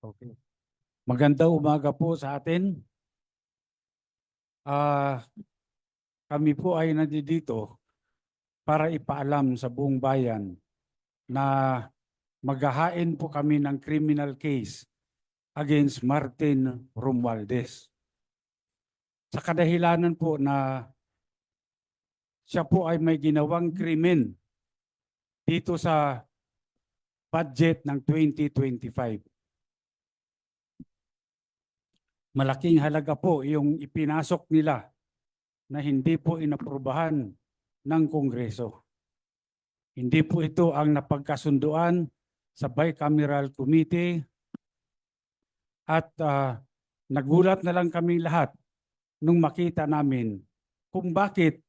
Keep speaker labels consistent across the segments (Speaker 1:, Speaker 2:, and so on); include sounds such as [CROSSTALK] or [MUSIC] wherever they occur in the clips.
Speaker 1: Okay. Magandang umaga po sa atin. Ah, kami po ay nandito para ipaalam sa buong bayan na maghahain po kami ng criminal case against Martin Romualdez. Sa kadahilanan po na siya po ay may ginawang krimen dito sa budget ng 2025 malaking halaga po yung ipinasok nila na hindi po inaprubahan ng Kongreso. Hindi po ito ang napagkasunduan sa Bicameral Committee at ah, nagulat na lang kami lahat nung makita namin kung bakit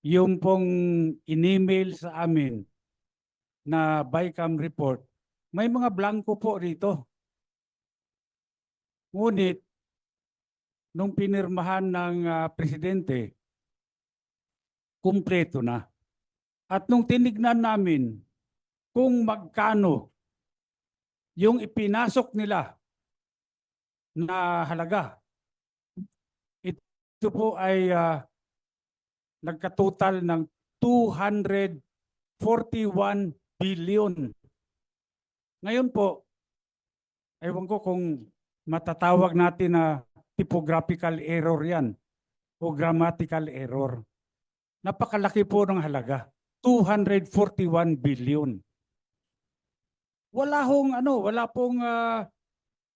Speaker 1: yung pong in-email sa amin na Bicam report, may mga blanco po rito. Ngunit nung pinirmahan ng ah, presidente, kumpleto na. At nung tinignan namin kung magkano yung ipinasok nila na halaga, ito po ay ah, nagkatotal ng 241 billion. Ngayon po, ewan ko kung matatawag natin na typographical error yan o grammatical error. Napakalaki po ng halaga. 241 billion. Wala hong ano, wala pong ah,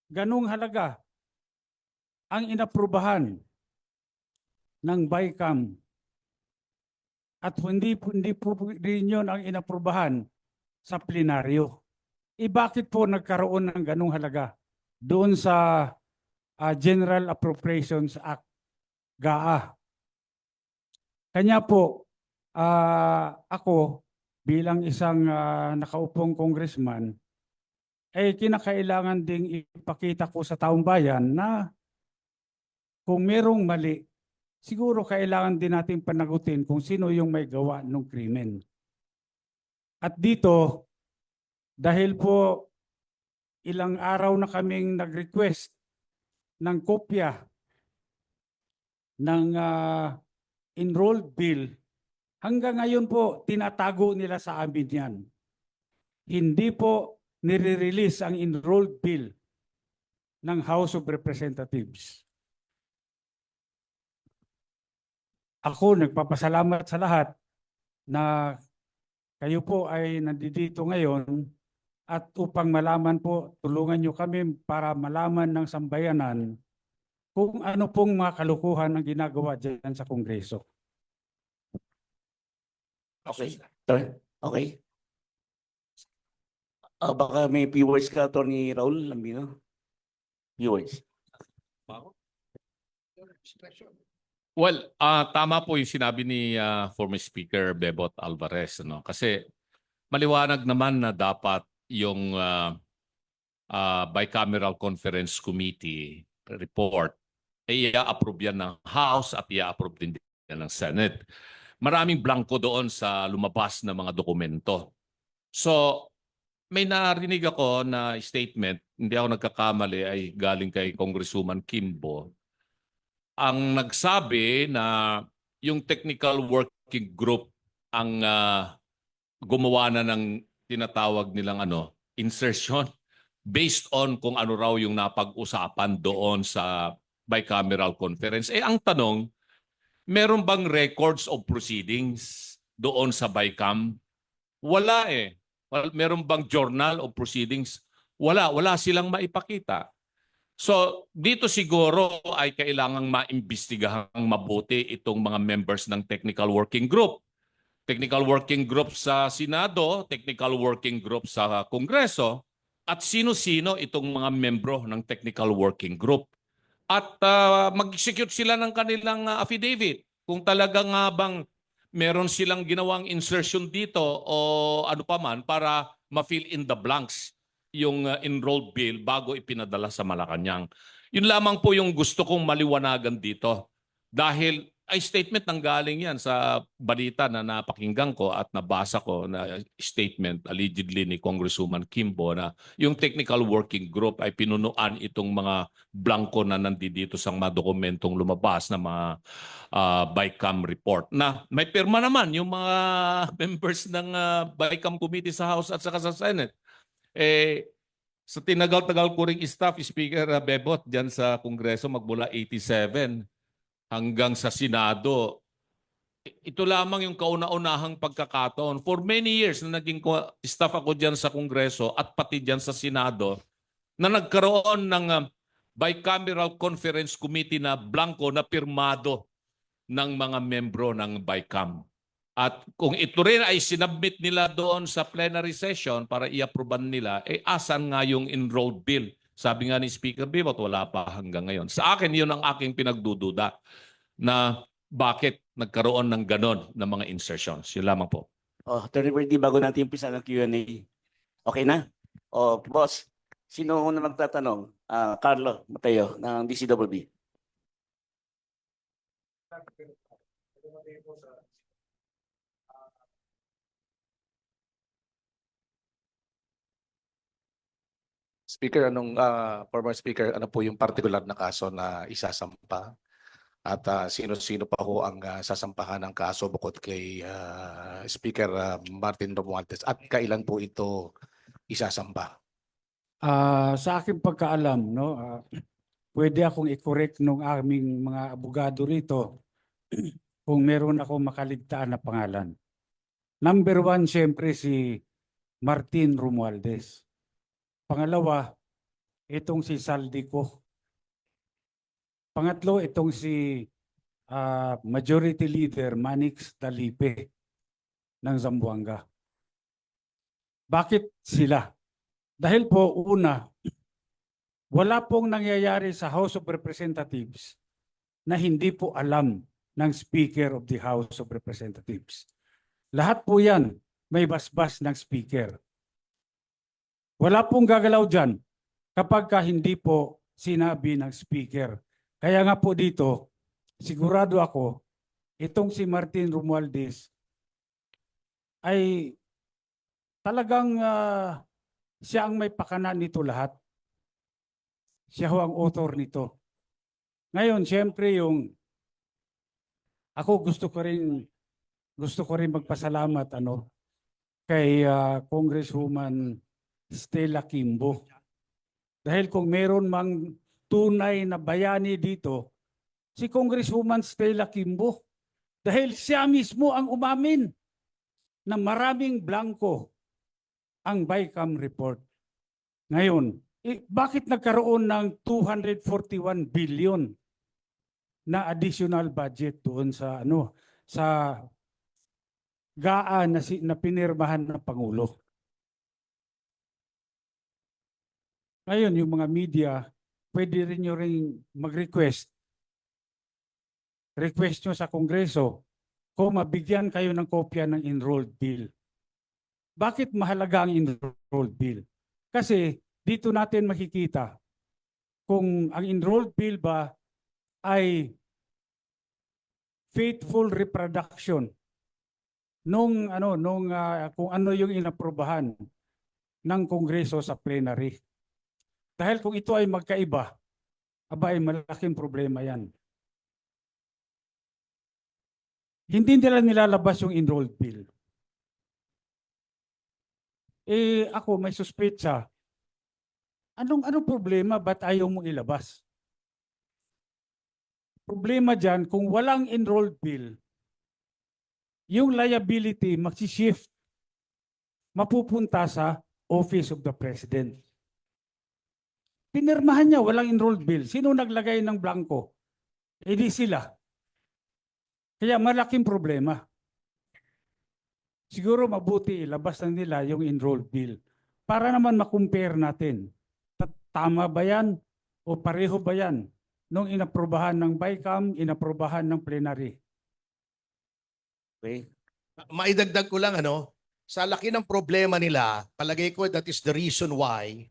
Speaker 1: ganung halaga ang inaprubahan ng BICAM. At hindi, hindi po rin yun ang inaprubahan sa plenaryo. E bakit po nagkaroon ng ganung halaga doon sa ah, General Appropriations Act, GAA. Kanya po, ah, ako bilang isang ah, nakaupong congressman, eh kinakailangan ding ipakita ko sa taong bayan na kung merong mali, siguro kailangan din natin panagutin kung sino yung may gawa ng krimen. At dito, dahil po ilang araw na kaming nag-request ng kopya ng ah, enrolled bill, hanggang ngayon po tinatago nila sa amin yan. Hindi po nire-release ang enrolled bill ng House of Representatives. Ako nagpapasalamat sa lahat na kayo po ay nandito ngayon at upang malaman po, tulungan nyo kami para malaman ng sambayanan kung ano pong mga kalukuhan ang ginagawa dyan sa Kongreso.
Speaker 2: Okay. Okay. Ah, baka may few words ka, Attorney Raul Lambino? Few words.
Speaker 3: Well, ah tama po yung sinabi ni ah, former Speaker Bebot Alvarez. Ano? Kasi maliwanag naman na dapat yung ah, ah, Bicameral Conference Committee report ay i-approve yan ng House at i-approve din yan ng Senate. Maraming blanco doon sa lumabas na mga dokumento. So, may narinig ako na statement, hindi ako nagkakamali, ay galing kay Congresswoman Kimbo, ang nagsabi na yung technical working group ang ah, gumawa na ng tinatawag nilang ano, insertion based on kung ano raw yung napag-usapan doon sa bicameral conference. Eh ang tanong, meron bang records of proceedings doon sa BICAM? Wala eh. Well, meron bang journal of proceedings? Wala, wala silang maipakita. So, dito siguro ay kailangang maimbestigahang mabuti itong mga members ng technical working group. Technical working group sa Senado, technical working group sa Kongreso, at sino-sino itong mga membro ng technical working group. At ah, mag-execute sila ng kanilang ah, affidavit. Kung talaga nga bang meron silang ginawang insertion dito o ano pa man para ma-fill in the blanks yung uh, enrolled bill bago ipinadala sa Malacanang. Yun lamang po yung gusto kong maliwanagan dito. Dahil ay statement nang galing yan sa balita na napakinggan ko at nabasa ko na statement allegedly ni Congresswoman Kimbo na yung technical working group ay pinunuan itong mga blanco na nandito sa mga dokumentong lumabas na mga ah, BICAM report na may pirma naman yung mga [LAUGHS] members ng ah, BICAM committee sa House at saka sa Senate. Eh, sa tinagal-tagal ko ring staff, Speaker Bebot, dyan sa Kongreso magmula 87 hanggang sa Senado. Ito lamang yung kauna-unahang pagkakataon. For many years na naging staff ako dyan sa Kongreso at pati dyan sa Senado na nagkaroon ng ah, bicameral conference committee na blanco na pirmado ng mga membro ng BICAM. At kung ito rin ay sinabmit nila doon sa plenary session para i-approvean nila, eh asan nga yung enrolled bill? Sabi nga ni Speaker Bibot, wala pa hanggang ngayon. Sa akin, yun ang aking pinagdududa na bakit nagkaroon ng ganon na mga insertions. Yun lamang po.
Speaker 2: Oh, Attorney Verdi, bago natin umpisa ng Q&A. Okay na? Oh, boss, sino una magtatanong? Ah, Carlo Mateo ng DCWB.
Speaker 4: Speaker, anong ah, former speaker, ano po yung particular na kaso na isasampa? At ah, sino-sino pa ho ang ah, sasampahan ng kaso bukod kay ah, Speaker ah, Martin Romualdez at kailan po ito isasampa?
Speaker 1: Ah, sa aking pagkaalam, no, ah, pwede akong i-correct nung aming mga abogado rito [CLEARS THROAT] kung meron ako makaligtaan na pangalan. Number one, siyempre si Martin Romualdez. Pangalawa, itong si Saldico. Pangatlo, itong si ah, Majority Leader Manix Dalipe ng Zamboanga. Bakit sila? Dahil po, una, wala pong nangyayari sa House of Representatives na hindi po alam ng Speaker of the House of Representatives. Lahat po yan may basbas ng Speaker. Wala pong gagalaw dyan kapag ka hindi po sinabi ng Speaker. Kaya nga po dito, sigurado ako, itong si Martin Romualdez ay talagang ah, siya ang may pakana nito lahat. Siya ho ang author nito. Ngayon, siyempre yung ako gusto ko rin gusto ko rin magpasalamat ano kay ah, Congresswoman Stella Kimbo. Dahil kung meron mang tunay na bayani dito, si Congresswoman Stella Kimbo. Dahil siya mismo ang umamin na maraming blanco ang BICAM report. Ngayon, eh, bakit nagkaroon ng 241 billion na additional budget doon sa ano sa GAA na, si, na pinirmahan ng Pangulo? Ngayon, yung mga media, pwede rin nyo rin mag-request. Request nyo sa Kongreso kung mabigyan kayo ng kopya ng enrolled bill. Bakit mahalaga ang enrolled bill? Kasi dito natin makikita kung ang enrolled bill ba ay faithful reproduction nung ano nung ah, kung ano yung inaprubahan ng Kongreso sa plenary. Dahil kung ito ay magkaiba, aba ay malaking problema yan. Hindi nila nilalabas yung enrolled bill. Eh ako may suspetsa. Anong anong problema ba't ayaw mong ilabas? Problema diyan kung walang enrolled bill, yung liability magsi-shift mapupunta sa Office of the President. Pinirmahan niya walang enrolled bill. Sino naglagay ng blanco? Eh di sila. Kaya malaking problema. Siguro mabuti ilabas na nila yung enrolled bill para naman makumpare natin. Ta- Tama ba yan o pareho ba yan nung inaprubahan ng BICAM, inaprubahan ng plenary?
Speaker 2: Okay?
Speaker 5: maidagdag ko lang ano, sa laki ng problema nila, palagay ko that is the reason why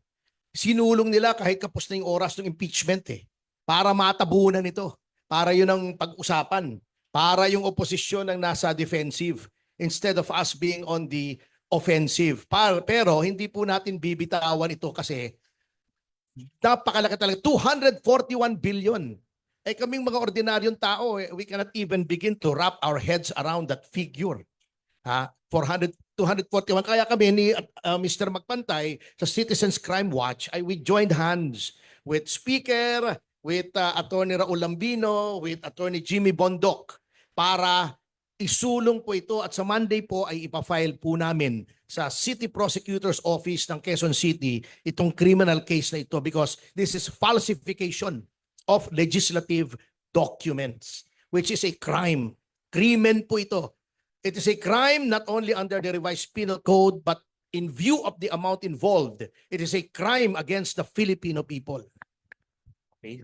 Speaker 5: sinulong nila kahit kapos na yung oras ng impeachment eh. Para matabunan ito. Para yun ang pag-usapan. para yung oposisyon ang nasa defensive instead of us being on the offensive. Par- pero hindi po natin bibitawan ito kasi napakalaki talaga. 241 billion. Eh kaming mga ordinaryong tao, eh, we cannot even begin to wrap our heads around that figure. Ha? 400, 241. Kaya kami ni uh, Mr. Magpantay sa Citizens Crime Watch, ay we joined hands with Speaker, with uh, Attorney Raul Lambino, with Attorney Jimmy Bondoc para isulong po ito at sa Monday po ay ipafile po namin sa City Prosecutor's Office ng Quezon City itong criminal case na ito because this is falsification of legislative documents which is a crime. Krimen po ito. It is a crime not only under the revised penal code but in view of the amount involved, it is a crime against the Filipino people.
Speaker 2: Okay.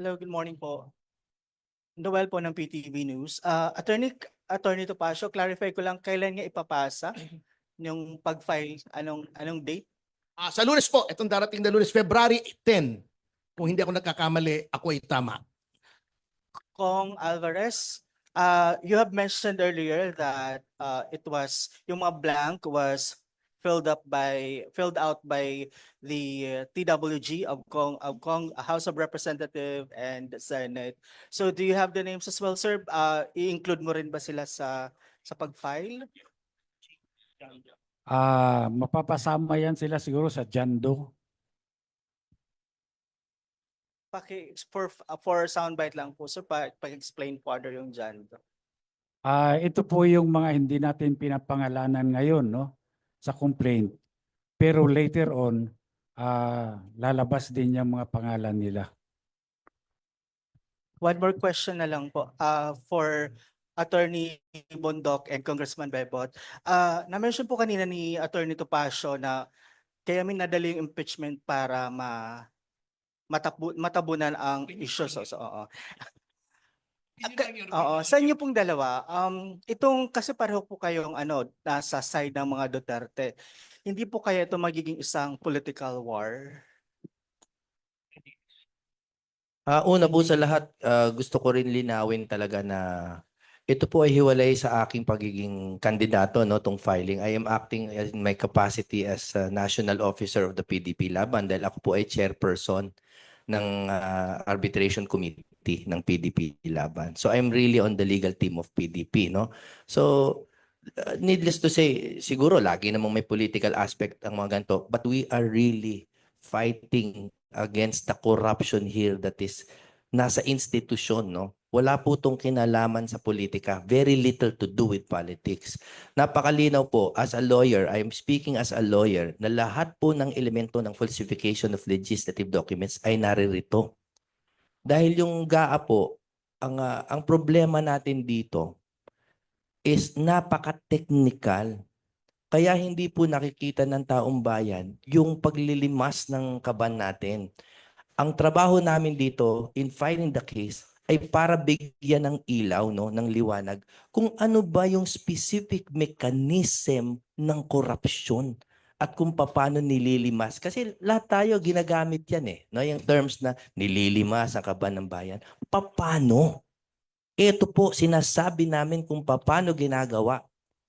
Speaker 6: Hello, good morning po. Noel po ng PTV News. Ah, attorney Attorney Topacio, clarify ko lang kailan nga ipapasa [CLEARS THROAT] yung pag-file anong anong date?
Speaker 5: Ah, sa lunes po, itong darating na lunes, February 10. Kung hindi ako nagkakamali, ako ay tama.
Speaker 6: Kong Alvarez, uh, you have mentioned earlier that uh, it was yung mga blank was filled up by filled out by the TWG of Kong of Kong House of Representative and Senate. So do you have the names as well, sir? Uh, i-include mo rin ba sila sa sa pag-file?
Speaker 1: Ah, mapapasama yan sila siguro sa Jando.
Speaker 6: Paki for for soundbite lang po sir, pa, pag-explain further yung dyan.
Speaker 1: Ah, ito po yung mga hindi natin pinapangalanan ngayon, no? Sa complaint. Pero later on, ah, lalabas din yung mga pangalan nila.
Speaker 6: One more question na lang po uh, for Attorney Bondoc and Congressman Bebot. Uh, na-mention po kanina ni Attorney Topacio na kaya may nadali yung impeachment para ma matabu, matabunan ang issues. So, so, oo. Oo, sa inyo pong dalawa, um, itong kasi pareho po kayong ano, nasa side ng mga Duterte. Hindi po kaya ito magiging isang political war?
Speaker 7: Ah, una po sa lahat, ah, gusto ko rin linawin talaga na ito po ay hiwalay sa aking pagiging kandidato no tong filing. I am acting in my capacity as a national officer of the PDP Laban dahil ako po ay chairperson ng ah, arbitration committee ng PDP Laban. So I'm really on the legal team of PDP no. So uh, needless to say, siguro lagi namang may political aspect ang mga ganito, but we are really fighting against the corruption here that is nasa institusyon, no? Wala po itong kinalaman sa politika. Very little to do with politics. Napakalinaw po, as a lawyer, I am speaking as a lawyer, na lahat po ng elemento ng falsification of legislative documents ay naririto. Dahil yung GAA po, ang, ah, ang problema natin dito is napaka-technical. Kaya hindi po nakikita ng taong bayan yung paglilimas ng kaban natin. Ang trabaho namin dito in filing the case ay para bigyan ng ilaw, no, ng liwanag kung ano ba yung specific mechanism ng korupsyon at kung paano nililimas. Kasi lahat tayo ginagamit yan eh. No? Yung terms na nililimas ang kaban ng bayan. Paano? Ito po, sinasabi namin kung paano ginagawa.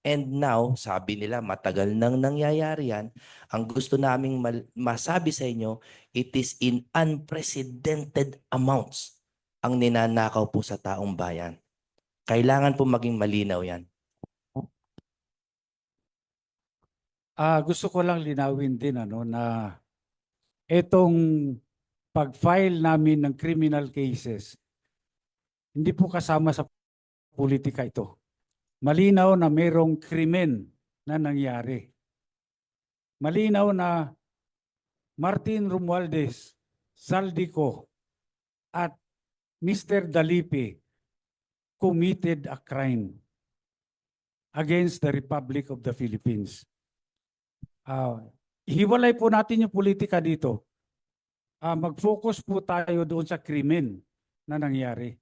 Speaker 7: And now, sabi nila, matagal nang nangyayari yan. Ang gusto naming masabi sa inyo, it is in unprecedented amounts ang ninanakaw po sa taong bayan. Kailangan po maging malinaw yan.
Speaker 1: Ah, gusto ko lang linawin din ano na itong pag-file namin ng criminal cases hindi po kasama sa politika ito. Malinaw na mayroong krimen na nangyari. Malinaw na Martin Romualdez, Saldico at Mr. Dalipi committed a crime against the Republic of the Philippines. Ah, hiwalay po natin yung politika dito. Ah, mag-focus po tayo doon sa krimen na nangyari.